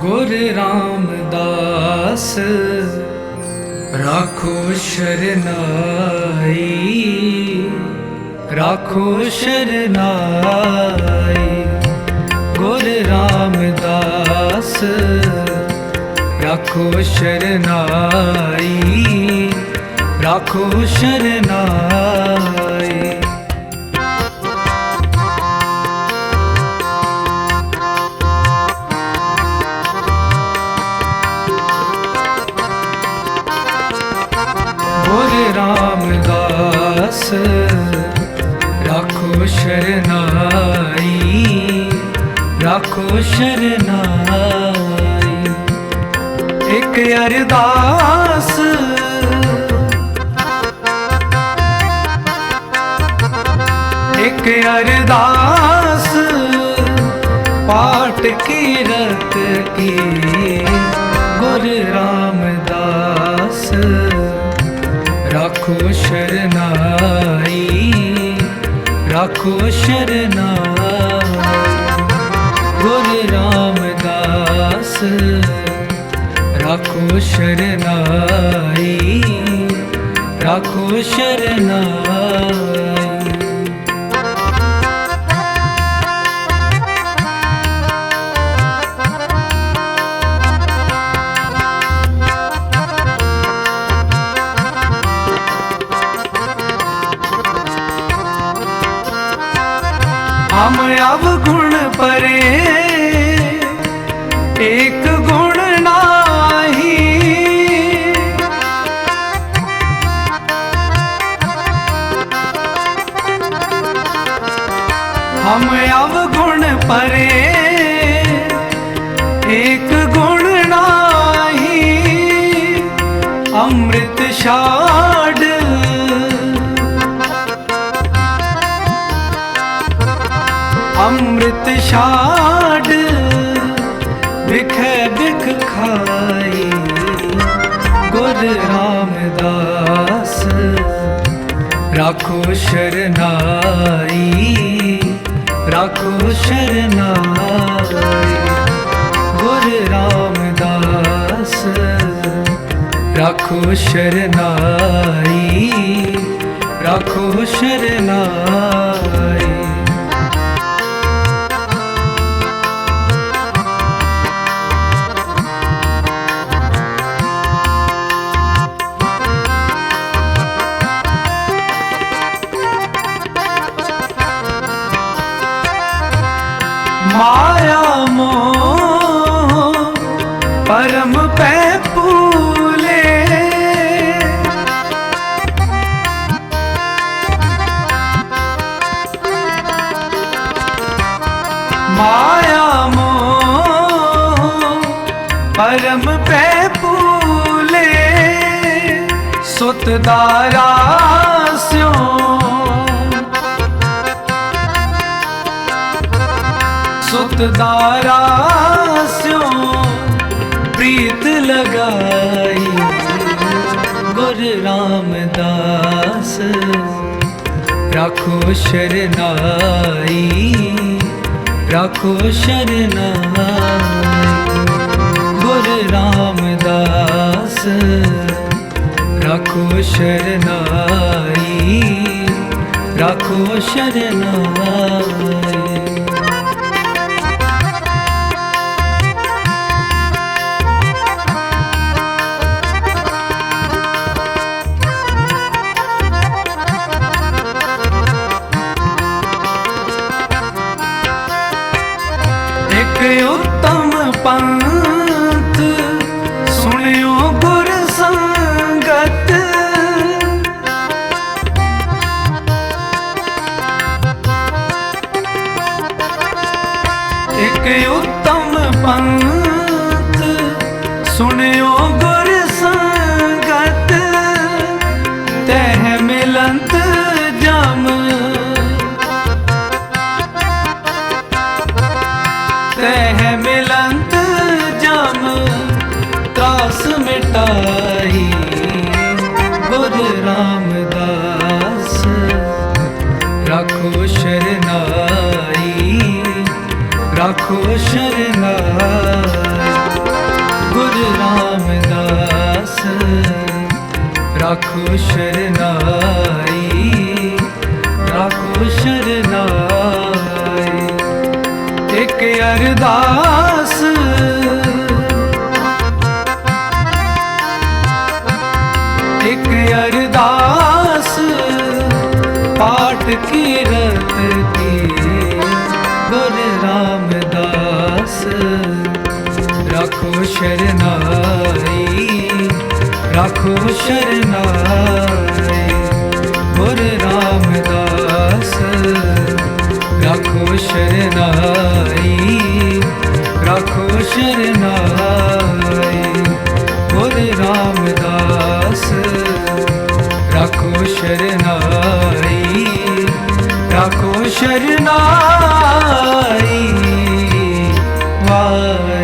ਗੁਰ ਰਾਮਦਾਸ ਰਾਖੋ ਸ਼ਰਨਾਈ ਰਾਖੋ ਸ਼ਰਨਾਈ। ਗੁਰ ਰਾਮਦਾਸ ਰਾਖੋ ਸ਼ਰਨਾਈ ਰਾਖੋ ਸ਼ਰਨਾਈ। ਗੁਰ ਰਾਮਦਾਸ, ਰਾਖੋ ਸ਼ਰਨਾਈ ਰਾਖੋ ਸ਼ਰਨਾਈ। ਇੱਕ ਅਰਦਾਸ। ਇੱਕ ਅਰਦਾਸ। ਪਾਠ ਕੀਰਤ ਕੀ ਗੁਰ ਰਾਮ ਰਾਖੋ ਸ਼ਰਨਾਈ ਰਾਖੋ ਸ਼ਰਨਾਈ। ਗੁਰ ਰਾਮਦਾਸ ਰਾਖੋ ਸ਼ਰਨਾਈ ਰਾਖੋ ਸ਼ਰਨਾਈ। ਅਵਗੁਣ ਪਰੇ। ਏਕ ਗੁਣ ਨਾਹੀ। ਹਮ ਅਵਗੁਣ ਪਰੇ। ਏਕ ਗੁਣ ਨਾਹੀ। ਅੰਮ੍ਰਿਤ ਛਾੜ ਅੰਮ੍ਰਿਤ ਛਾੜ, ਵਿਖੇ ਵਿਖ ਖਾਈ। ਗੁਰ ਰਾਮਦਾਸ, ਰਾਖੋ ਸ਼ਰਨਾਈ ਰਾਖੋ ਸ਼ਰਨਾਈ। ਗੁਰ ਰਾਮਦਾਸ, ਰਾਖੋ ਸ਼ਰਨਾਈ ਰਾਖੋ ਸ਼ਰਨਾਈ। ਪਰਮ ਪੈ ਪੂਲੇ। ਮਾਇਆ ਮੋਹ ਪਰਮ ਪੈ ਪੂਲੇ। ਸੁਤ ਦਾਰਾ ਸਿਓ ਸੁਤ ਦਾਰਾ ਲਗਾਈ ਗੁਰ ਰਾਮਦਾਸ ਰਾਖੋ ਸ਼ਰਨਾਈ ਰਾਖੋ ਸ਼ਰਨਾਈ ਗੁਰ ਰਾਮਦਾਸ ਰਾਖੋ ਸ਼ਰਨਾਈ ਰਾਖੋ ਸ਼ਰਨਾਈ ਉੱਤਮ ਪੰਥ ਸੁਣਿਓ ਗੁਰ ਸੰਗਤ। ਇੱਕ ਉੱਤਮ ਪੰਥ ਸੁਣਿਓ ਗੁਰ ਸੰਗਤ। ਤਹਿ ਮਿਲੰਤ ਤਰਾਸ ਗੁਰ ਰਾਮਦਾਸ, ਰੱਖੋ ਸ਼ਰਨਾਈ ਰੱਖੋ ਸ਼ਰਨਾਈ। ਗੁਰ ਰਾਮਦਾਸ, ਰਾਖੋ ਸ਼ਰਨਾਈ ਰਾਖੋ ਸ਼ਰਨਾਈ। ਇੱਕ ਅਰਦਾਸ ਕਿਰਤ ਦੀ ਗੁਰ ਰਾਮਦਾਸ ਰੱਖੋ ਸ਼ਰਨਾਈ ਰੱਖੋ ਸ਼ਰਨਾਈ ਗੁਰ ਰਾਮਦਾਸ ਰੱਖੋ ਸ਼ਰਨਾਈ ਰੱਖੋ ਸ਼ਰਨਾਈ ਸ਼ਰਨਾਈ। ਵਾਹਿ